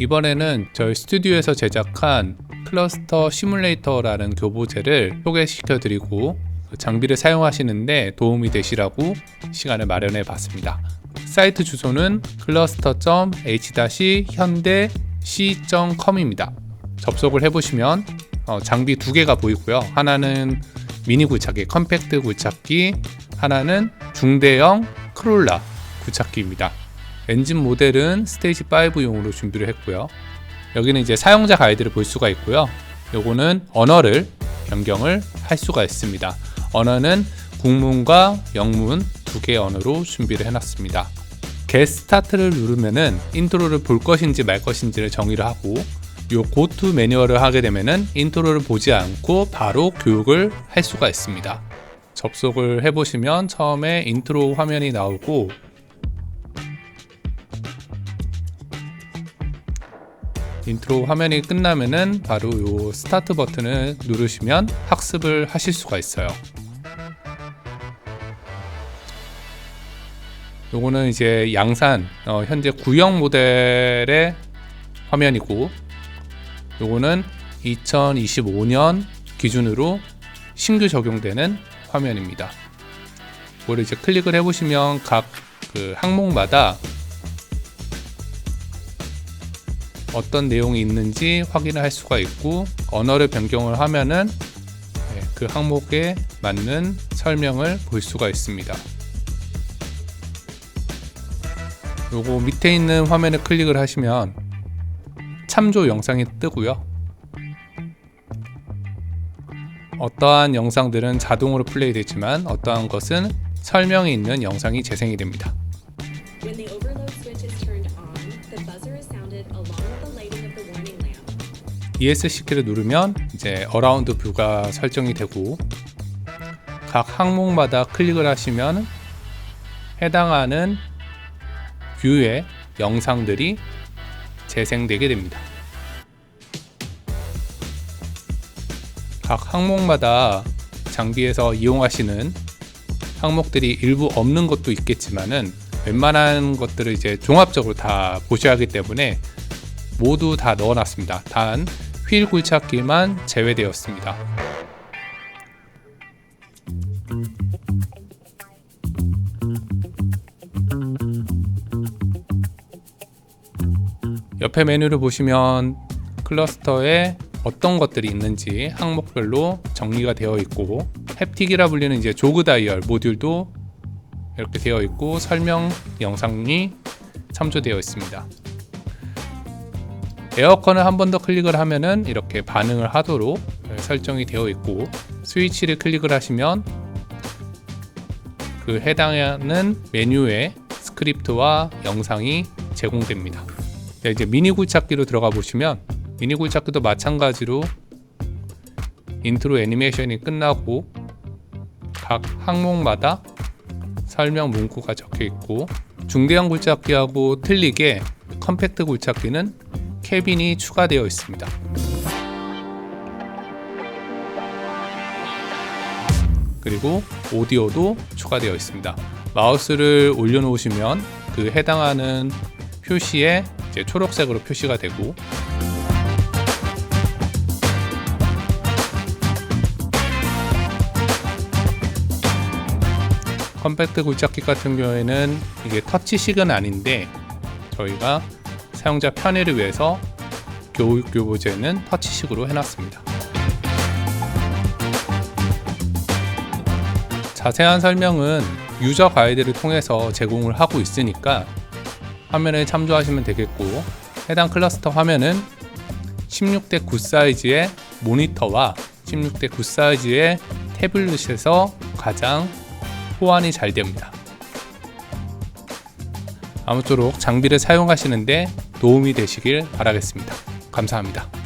이번에는 저희 스튜디오에서 제작한 클러스터 시뮬레이터라는 교보제를 소개시켜 드리고 장비를 사용하시는데 도움이 되시라고 시간을 마련해 봤습니다. 사이트 주소는 cluster.h-현대-c.com입니다. 접속을 해보시면 어, 장비 두 개가 보이고요. 하나는 미니 굴착기, 컴팩트 굴착기, 하나는 중대형 크롤라 굴착기입니다. 엔진 모델은 스테이지 5용으로 준비를 했고요. 여기는 이제 사용자 가이드를 볼 수가 있고요. 요거는 언어를 변경을 할 수가 있습니다. 언어는 국문과 영문 두 개의 언어로 준비를 해놨습니다. get 스타트를 누르면은 인트로를 볼 것인지 말 것인지를 정의를 하고 요 고투 매뉴얼을 하게 되면은 인트로를 보지 않고 바로 교육을 할 수가 있습니다. 접속을 해보시면 처음에 인트로 화면이 나오고 인트로 화면이 끝나면은 바로 요 스타트 버튼을 누르시면 학습을 하실 수가 있어요. 요거는 이제 양산 어, 현재 구형 모델의 화면이고 요거는 2025년 기준으로 신규 적용되는 화면입니다. 이거를 이제 클릭을 해보시면 각 그 항목마다 어떤 내용이 있는지 확인을 할 수가 있고 언어를 변경을 하면은 네, 그 항목에 맞는 설명을 볼 수가 있습니다. 요거 밑에 있는 화면을 클릭을 하시면 참조 영상이 뜨고요. 어떠한 영상들은 자동으로 플레이 되지만 어떠한 것은 설명이 있는 영상이 재생이 됩니다. ESC 키를 누르면 이제 어라운드 뷰가 설정이 되고 각 항목마다 클릭을 하시면 해당하는 뷰의 영상들이 재생되게 됩니다. 각 항목마다 장비에서 이용하시는 항목들이 일부 없는 것도 있겠지만은 웬만한 것들을 이제 종합적으로 다 보셔야 하기 때문에 모두 다 넣어놨습니다. 단 휠 굴착기만 제외되었습니다. 옆에 메뉴를 보시면 클러스터에 어떤 것들이 있는지 항목별로 정리가 되어 있고 햅틱이라 불리는 이제 조그 다이얼 모듈도 이렇게 되어 있고 설명 영상이 참조되어 있습니다. 에어컨을 한 번 더 클릭을 하면은 이렇게 반응을 하도록 설정이 되어 있고 스위치를 클릭을 하시면 그 해당하는 메뉴의 스크립트와 영상이 제공됩니다. 자, 이제 미니 굴착기로 들어가 보시면 미니 굴착기도 마찬가지로 인트로 애니메이션이 끝나고 각 항목마다 설명 문구가 적혀 있고 중대형 굴착기하고 틀리게 컴팩트 굴착기는 캐빈이 추가되어 있습니다. 그리고 오디오도 추가되어 있습니다. 마우스를 올려놓으시면 그 해당하는 표시에 이제 초록색으로 표시가 되고 컴팩트 굴착기 같은 경우에는 이게 터치식은 아닌데 저희가 사용자 편의를 위해서 교육 교보제는 터치식으로 해놨습니다. 자세한 설명은 유저 가이드를 통해서 제공을 하고 있으니까 화면을 참조하시면 되겠고 해당 클러스터 화면은 16대 9 사이즈의 모니터와 16대 9 사이즈의 태블릿에서 가장 호환이 잘 됩니다. 아무쪼록 장비를 사용하시는데 도움이 되시길 바라겠습니다. 감사합니다.